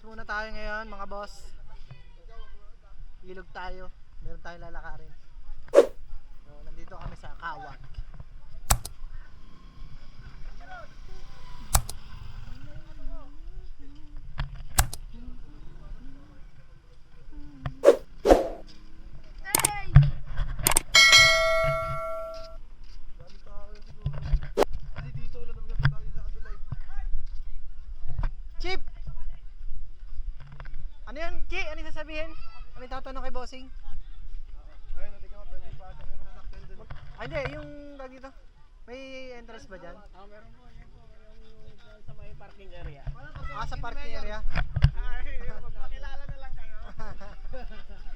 Relax muna tayo ngayon mga boss. Ilog tayo. Meron tayong lalakarin. So, nandito kami sa Kawak. Kasi dito lang naman sa tayo sa Adulay. Chip! Ano yun, Ano yung tatanong kay Bossing? Ayun, natin ka, pwede pasok yung sasakyan dun. Ah, hindi. Yung tag dito. May entrance ba dyan? Ah, meron po. Yan po. Yung sa may parking area. Ah, sa parking area. Ay, magpakilala na lang kayo.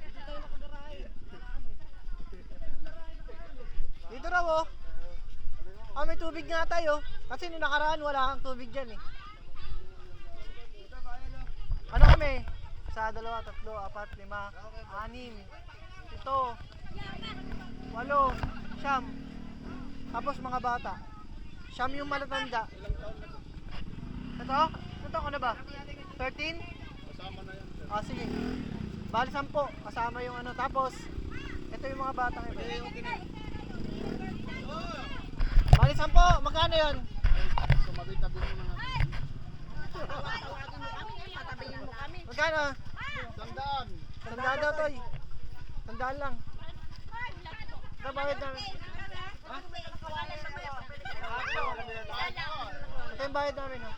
Dito tayo nakagarahe. Dito raw oh. Ah, may tubig nga tayo. Kasi nung nakaraan wala kang tubig dyan eh. Ano kami? Sa dalawa, tatlo, apat, lima, anim, ito, walo, siyam. Tapos mga bata. Siyam yung malatanda. Ito? Ito ko na ba? 13? Kasama na yan. Ah, sige. Bali, sampo. Kasama yung ano. Tapos, ito yung mga batang ito. Bali, sampo. Magkano yun? Sumabi-tabi mo na. Magkano? Sandaan. Tandaan daw, Toy. Tandaan lang. Ito, bayad namin. Ha? Ito yung bayad namin, ha?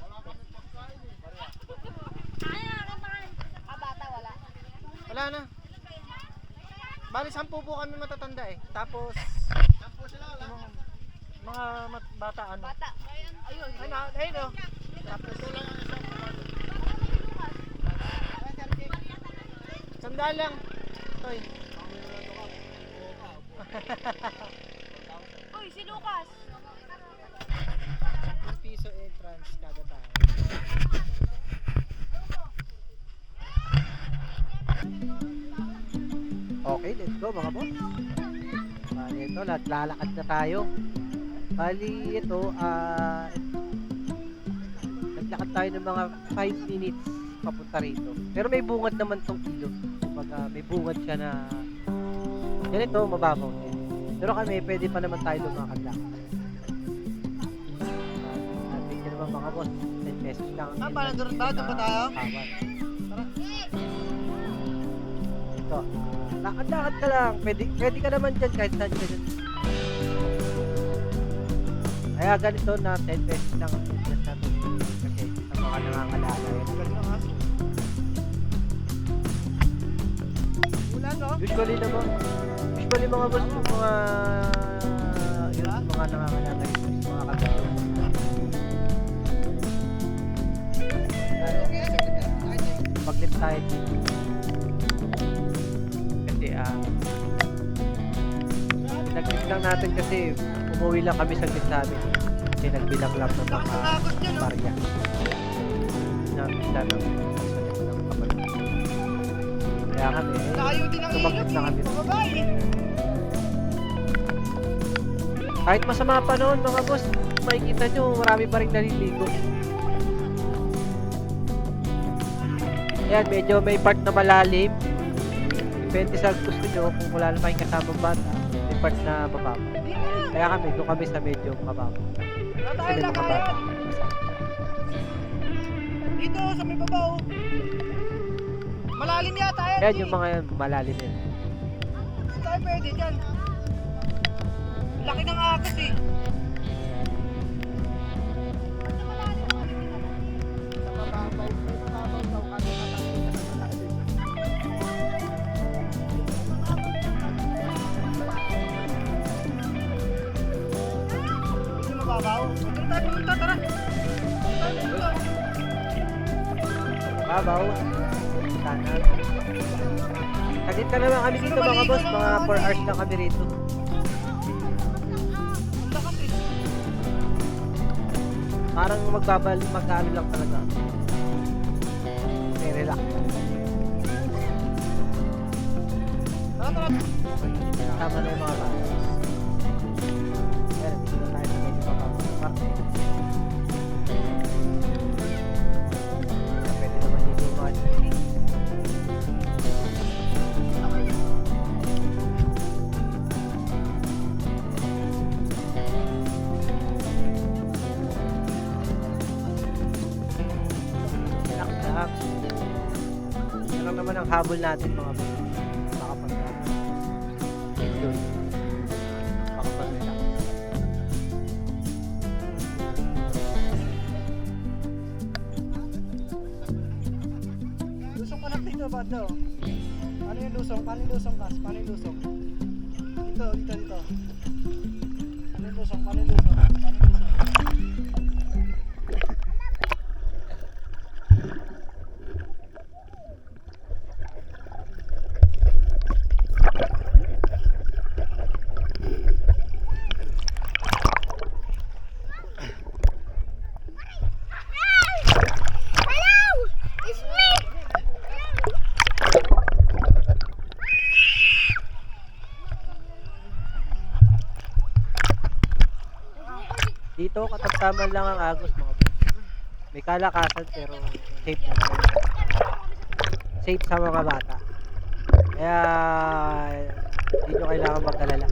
Wala na. Bali, sampu po kami matatanda eh. Tapos, Sampo sila, wala. mga, mga mat- bata ano. Bata. Ayun. Ayun, ah, ayun oh. Tapos, Ito lang ang isang sandaan lang. Toy. Uy, si Lucas. Piso entrance kada tao. Okay, let's go mga boss. Bali ito, lalakad na tayo. Bali ito, ah naglakad tayo ng mga 5 minutes papunta rito. Pero may bungad naman tong ilog. Kumbaga, may bungad siya na ganito, mababaw din. Pero kami, pwede pa naman tayo lumakad lang. Sabi ko naman mga boss, 10 pesos lang. Ah, parang doon ba? Doon ba tayo? Tawad. Tara. Ito. Lakad-lakad ka lang. Pwede, pwede ka naman dyan kahit saan dyan. Kaya ganito na 10 pesos lang ang business natin. Kasi sa mga nangangalala. Wala no? Usually naman, usually mga boss, yung mga yun, mga yung mga kapatid. Pag-lift tayo dito. Kasi ah, pinag-lift lang natin kasi umuwi lang kami sa namin. Kasi nagbilang lang ng mga barya. Na isa ng sa lift ng kapatid. Kaya kami, Layo din ang ilog. na kami. Babae. kahit masama pa noon mga boss, makikita nyo marami pa rin naliligo. Ayan, medyo may part na malalim. Depende sa gusto nyo kung wala naman kayong kasamang bata. May part na mababa. Kaya kami, doon kami sa medyo mababa. Tayo Kasi may mga bata. lakayan. Dito sa may babaw. Malalim yata yan. Ayan yung mga yan, malalim yan. Hindi tayo pwede dyan. Laki ng akas eh. Sa mababaw, Sana. Saglit ka naman kami dito mga boss, mga 4 hours na kami rito. Parang magbabal, mag-ano lang talaga. Okay, relax. Tama na yung mga bata. Ang habol natin mga boss. Makapag enjoy. Makapag relax. Lusong ka lang dito, banda oh. Paano yung lusong? Paano yung lusong, Kas? Paano yung lusong? Dito, dito, dito. Paano yung lusong? Paano yung lusong? Paano lusong? Dito, katamtaman lang ang agos mga boss. May kalakasan pero safe na. Safe sa mga bata. Kaya, hindi nyo kailangan mag-alala.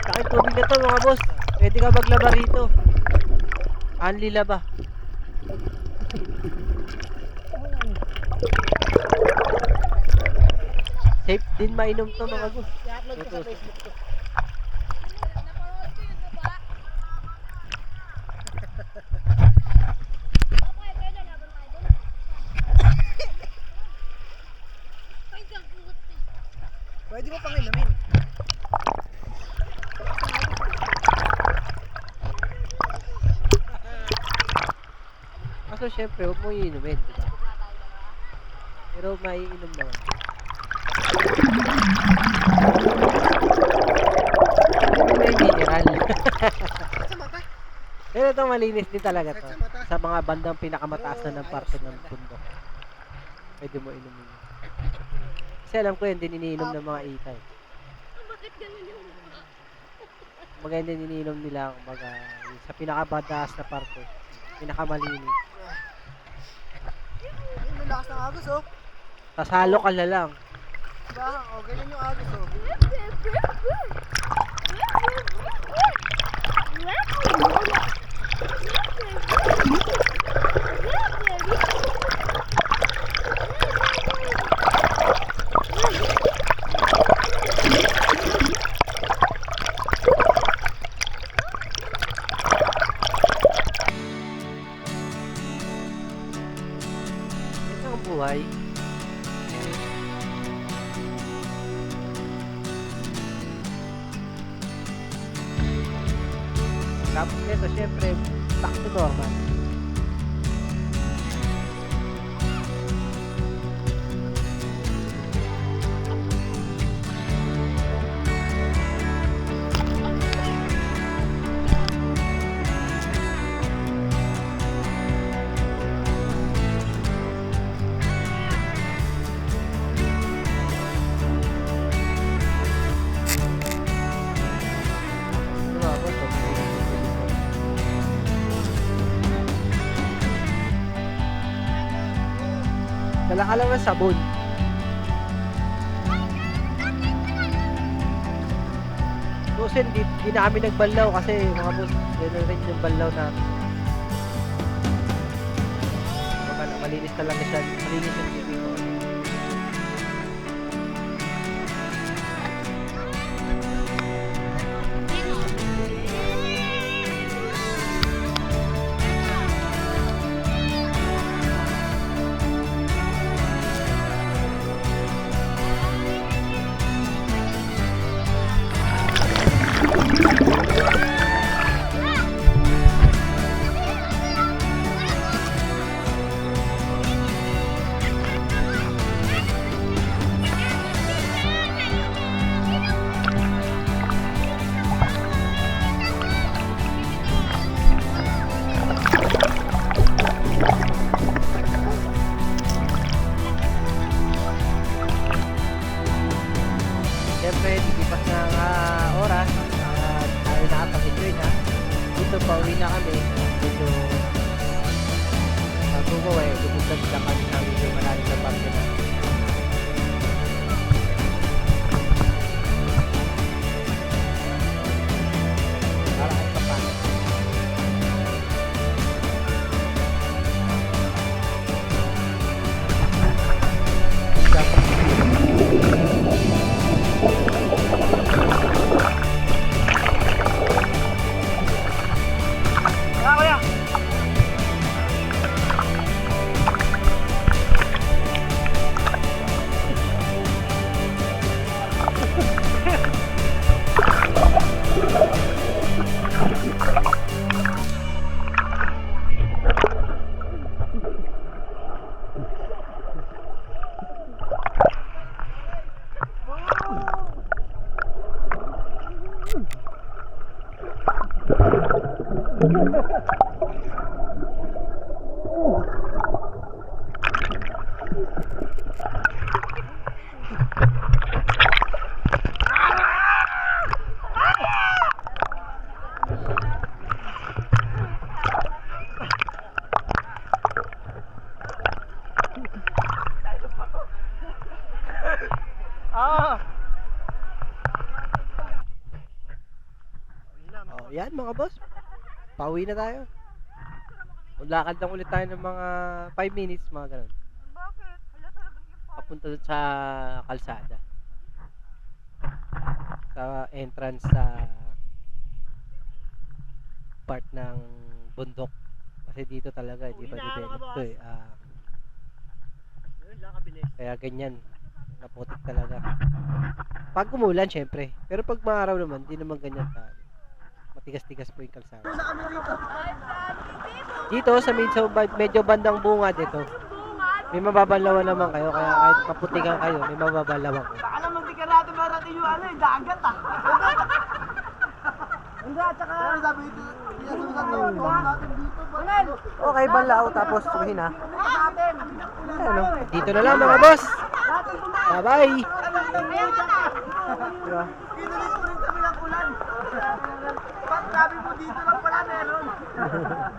Kahit tubig na to mga boss, pwede ka maglaba rito. Anli laba. Safe din mainom to mga boss. Ito. Facebook ko. Napanood ko yun, diba? Okay, pwede laban tayo dun. Ay, dyan, kungot eh. Pwede mo pang inumin. Kaso syempre, huwag mo iinumin, di ba? Pero maiinom naman. Pero ito malinis din talaga to. Sa mga bandang pinakamataas na ng parte ng bundok. Pwede mo inumin. Yun. Kasi alam ko yun, din iniinom ng mga itay. Bakit ganun yung mukha? Maganda din iniinom nila kumbaga, yung sa pinakamataas na parte. Pinakamalinis. Ay, may lakas ng agos oh. Tasalo ka na lang. Diba? Oh, ganyan yung agos oh. Buhay. Tapos nito, syempre, back to normal. Ng sabon. Susin, di, di na kami kasi mga boss, gano'n rin yung banlaw na malinis talaga siya, malinis yung 来，我俩。Yan mga boss. Pauwi na tayo. Lakad lang ulit tayo ng mga 5 minutes, mga ganun. Bakit? Wala talaga yung Papunta dun sa kalsada. Sa entrance sa part ng bundok. Kasi dito talaga, hindi pa develop to eh. Ah, kaya ganyan. Naputik talaga. Pag umulan, syempre. Pero pag maaraw naman, di naman ganyan ka. Matigas-tigas po yung kalsada. Dito sa medyo, medyo bandang bunga dito. May mababanlawan naman kayo, kaya kahit kaputikan kayo, may mababanlawan kayo. Alam mo, di ka natin marating yung ano, yung dagat ah. Hindi, at saka... Pero sabi dito. Manel! Okay, banlaw, tapos suhin ha. Ano, dito na lang mga boss. Bye-bye. Diba? Dito dito rin kami ng ulan. Ba't sabi mo dito lang pala meron?